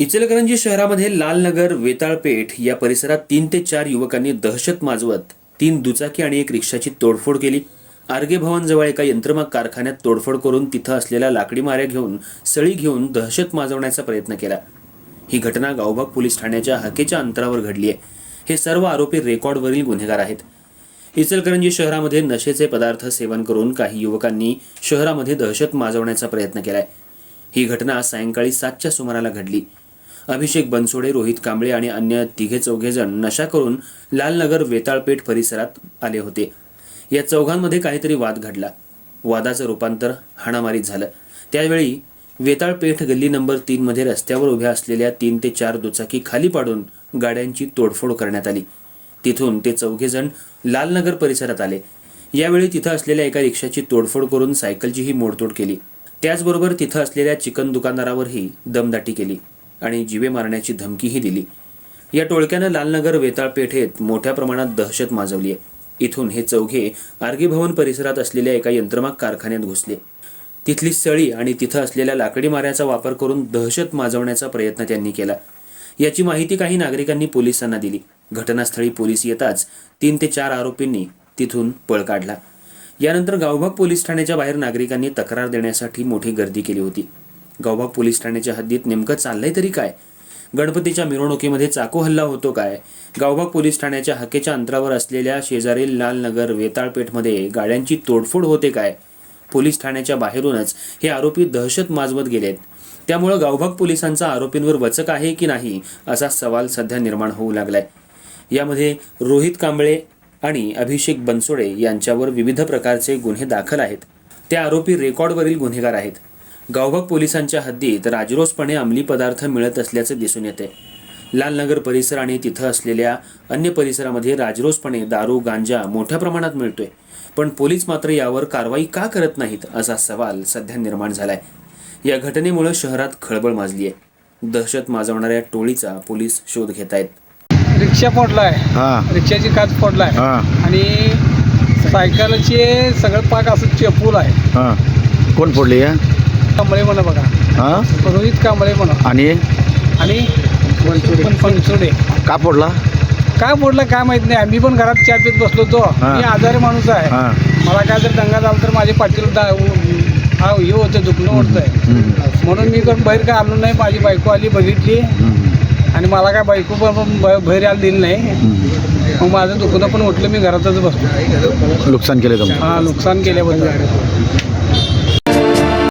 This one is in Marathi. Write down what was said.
इचलकरंजी शहरामध्ये लालनगर वेताळपेठ या परिसरात तीन ते चार युवकांनी दहशत माजवत तीन दुचाकी आणि एक रिक्षाची तोडफोड केली. आर्गे भवनजवळ एका यंत्रमाग कारखान्यात तोडफोड करून तिथं असलेल्या लाकडी माऱ्या घेऊन सळी घेऊन दहशत माजवण्याचा प्रयत्न केला. ही घटना गावभाग पोलीस ठाण्याच्या हकेच्या अंतरावर घडली आहे हे सर्व आरोपी रेकॉर्डवरील गुन्हेगार आहेत. इचलकरंजी शहरामध्ये नशेचे पदार्थ सेवन करून काही युवकांनी शहरामध्ये दहशत माजवण्याचा प्रयत्न केलाय. ही घटना सायंकाळी सातच्या सुमाराला घडली. अभिषेक बनसोडे रोहित कांबळे आणि अन्य तिघे चौघे जण नशा करून लालनगर वेताळपेठ परिसरात आले होते. या चौघांमध्ये काहीतरी वाद घडला. वादाचं रूपांतर हाणामारीत झालं. त्यावेळी वेताळपेठ गल्ली नंबर तीन मध्ये रस्त्यावर उभ्या असलेल्या तीन ते चार दुचाकी खाली पाडून गाड्यांची तोडफोड करण्यात आली. तिथून ते चौघेजण लालनगर परिसरात आले. यावेळी तिथं असलेल्या एका रिक्षाची तोडफोड करून सायकलचीही मोडतोड केली. त्याचबरोबर तिथं असलेल्या चिकन दुकानदारावरही दमदाटी केली. आणि जीवे मारण्याची धमकीही दिली. या टोळक्यानं लालनगर वेताळ पेठेत मोठ्या प्रमाणात दहशत माजवली आहे. इथून हे चौघे आर्गी भवन परिसरात असलेल्या एका यंत्रमाग कारखान्यात घुसले. तिथली सळी आणि तिथं असलेल्या लाकडी माऱ्याचा वापर करून दहशत माजवण्याचा प्रयत्न त्यांनी केला. याची माहिती काही नागरिकांनी पोलिसांना दिली. घटनास्थळी पोलीस येताच तीन ते चार आरोपींनी तिथून पळ काढला. यानंतर गावभाग पोलीस ठाण्याच्या बाहेर नागरिकांनी तक्रार देण्यासाठी मोठी गर्दी केली होती. गावभाग पोलीस ठाण्याच्या हद्दीत नेमकं चाललंय तरी काय? गणपतीच्या मिरवणुकीमध्ये चाकू हल्ला होतो काय? गावभाग पोलीस ठाण्याच्या हकेच्या अंतरावर असलेल्या शेजारील लालनगर वेताळपेठमध्ये गाड्यांची तोडफोड होते काय? पोलीस ठाण्याच्या बाहेरूनच हे आरोपी दहशत माजवत गेलेत. त्यामुळं गावभाग पोलिसांचा आरोपींवर वचक आहे की नाही असा सवाल सध्या निर्माण होऊ लागलाय. यामध्ये रोहित कांबळे आणि अभिषेक बनसोडे यांच्यावर विविध प्रकारचे गुन्हे दाखल आहेत. ते आरोपी रेकॉर्डवरील गुन्हेगार आहेत. गावभाग पोलिसांच्या हद्दीत राजरोसपणे अंमली पदार्थ मिळत असल्याचे दिसून येते. लालनगर परिसर आणि तिथं असलेल्या अन्य परिसरामध्ये राजरोसपणे दारू गांजा मोठ्या प्रमाणात मिळतोय. पण पोलीस मात्र यावर कारवाई का करत नाहीत असा सवाल सध्या निर्माण झालाय. या घटनेमुळे शहरात खळबळ माजली आहे दहशत माजवणाऱ्या टोळीचा पोलीस शोध घेत आहेत रिक्षा फोडलाय. हा. रिक्षाची काच फोडलाय. हा. आणि सायकलचे सगळं पाक असं चेपूल आहे. हा. कोण फोडली कांबळे म्हणा बघा. हा? रोहित कांबळे म्हणा. आणि? आणि फणसुडे का फोडला? काय फोडलं काय माहीत नाही. आम्ही पण घरात चहा पीत बसलो होतो. मी आजारी माणूस आहे. हा. मला काय जर दंगा झाला तर माझ्या पाठीला दा- हा हे होतं दुखणं होतंय. म्हणून मी पण बाहेर काय आलो नाही. माझी बायको आली बघितली. आणि मला काय बायको पण बाहेर आला दिली नाही. मग माझं दुखणं पण उठलं. मी घरातच बसलो. नुकसान केलं हा नुकसान केल्याबद्दल.